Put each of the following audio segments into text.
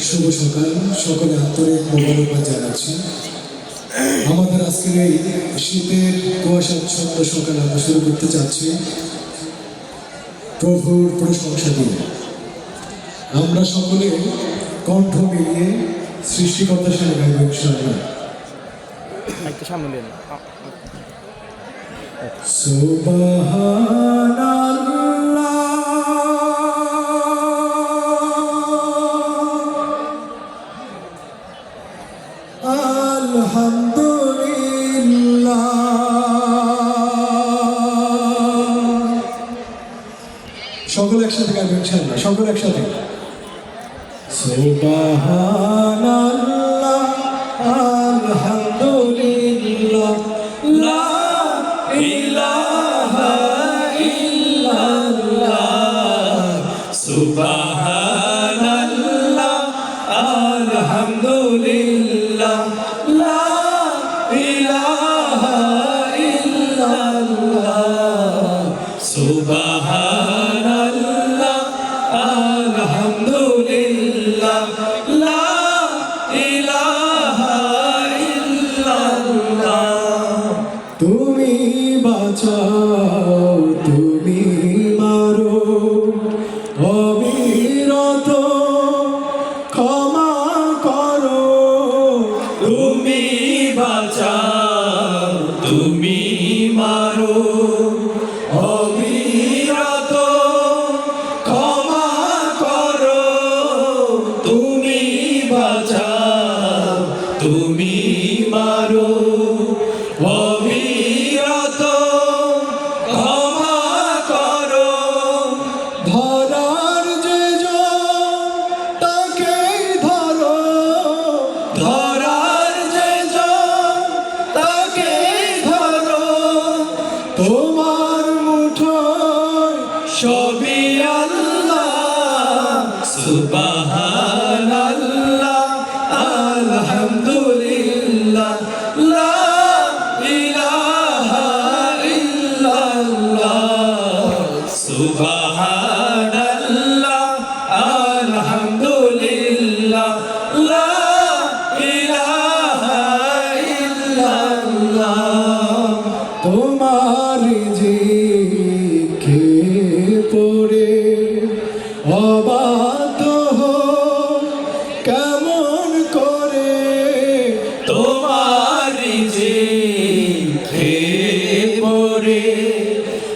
শুভ সকাল সকলে আন্তরিক জানাচ্ছি আমাদের আজকের এই শীতের কুয়াশাচ্ছন্ন সকাল আমরা শুরু করতে চাচ্ছি প্রভুর প্রশংসা দিয়ে আমরা সকলে কণ্ঠ মিলিয়ে সৃষ্টিকর্তার সাথে গাইব। সামনে সকলে একসাথে গাইবেন ইনশাআল্লাহ সকলে একসাথে সুবহানাল্লাহ আলহামদুলিল্লাহ লা ইলাহা ইল্লাল্লাহ সুবহানাল্লাহ আলহামদুলিল্লাহ লা ইলাহা ইল্লাল্লাহ সুবহানাল্লাহ আল্লাহ সুবহানাল্লাহ অবাত কেমন করে তোমার জিকে পড়ে।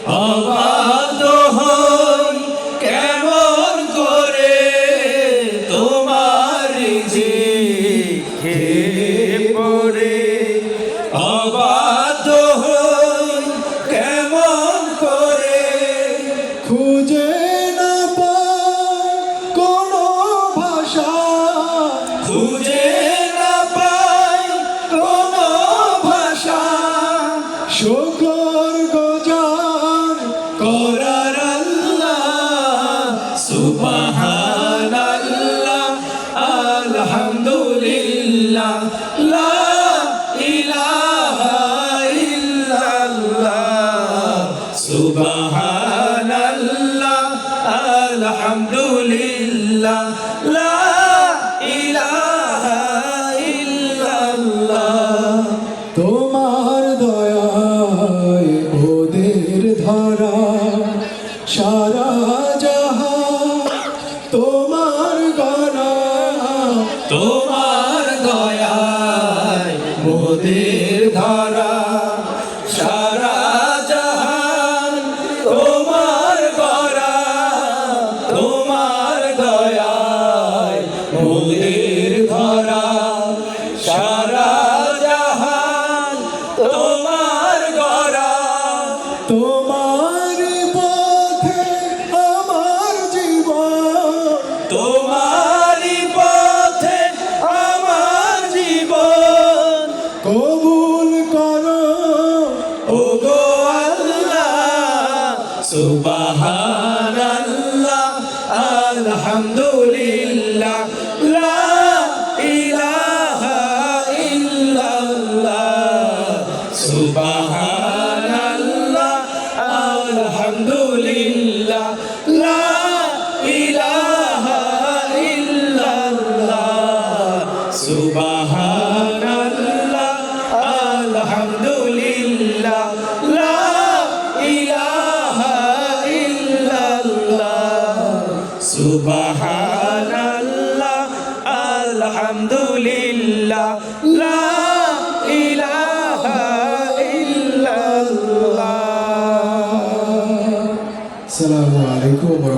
অবাত কেমন করে তোমার জিকে পড়ে। তোমার দয়ায় ওদের ধরা সারা জাহান তোমার গণা তোমার দয়ায় মোদের ধরা সারা ধরা সারা জাহান তোমার গড়া। তোমার পথে আমার জীবন। তোমারই পথে আমার জীবন। কবুল করো। ও গো আল্লাহ সুবহানাল্লাহ আলহামদুলিল্লাহ ইল্লাল্লাহ লা ইলাহা ইল্লাল্লাহ। আসসালামু আলাইকুম